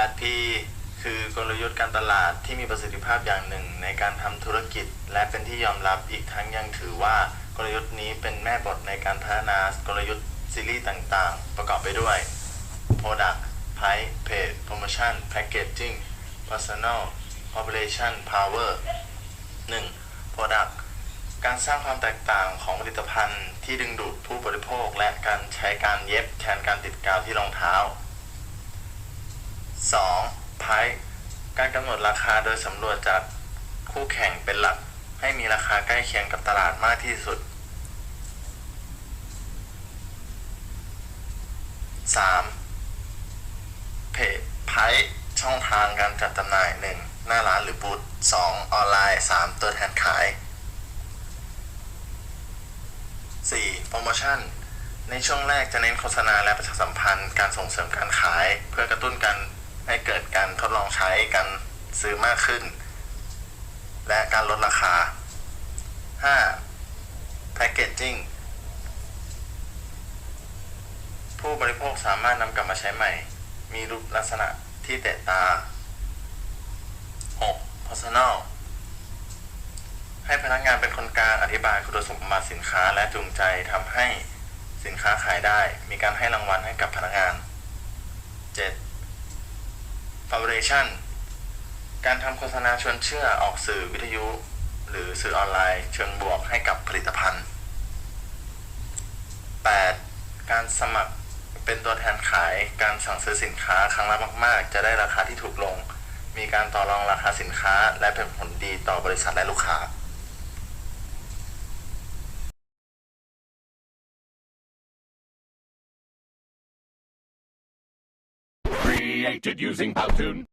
8P คือกลยุทธ์การตลาดที่มีประสิทธิภาพอย่างหนึ่งในการทำธุรกิจ และเป็นที่ยอมรับอีกทั้งยังถือว่ากลยุทธ์นี้เป็นแม่บทในการพัฒนากลยุทธ์ซีรีส์ต่างๆ ประกอบไปด้วย Product Price Page Promotion Packaging Personal Operation Power 1. Product การสร้างความแตกต่างของผลิตภัณฑ์ที่ดึงดูดผู้บริโภค และการใช้การเย็บแทนการติดกาวที่รองเท้า 2. Price การกำหนดราคาโดยสำรวจจากคู่แข่งเป็นหลัก ให้มีราคาใกล้เคียงกับตลาดมากที่สุด 3. เพจไพช่องทางการจัดจำหน่าย 1. หน้าร้านหรือบูธ 2. ออนไลน์ 3. ตัวแทนขาย 4. โปรโมชั่น ในช่วงแรกจะเน้นโฆษณาและประชาสัมพันธ์การส่งเสริมการขาย เพื่อกระตุ้นการให้เกิดการทดลองใช้การ ซื้อมากขึ้น และการลดราคา 5. Packaging ผู้บริโภคสามารถนำกลับมาใช้ใหม่ มีรูปลักษณะที่เตะตา 6. Personal ให้พนักงานเป็นคนกลางอธิบายคุณสมบัติสินค้าและจูงใจทำให้สินค้าขายได้ มีการให้รางวัลให้กับพนักงาน 7. Favoration การทำโฆษณาชวนเชื่อออกสื่อวิทยุ หรือสื่อออนไลน์เชิงบวกให้กับผลิตภัณฑ์ 8. การสมัครเป็นตัวแทนขายการสั่งซื้อสินค้าครั้งละมาก ๆ จะได้ราคาที่ถูกลง มีการต่อรองราคาสินค้า และเป็นผลดีต่อบริษัทและลูกค้า Created using Powtoon.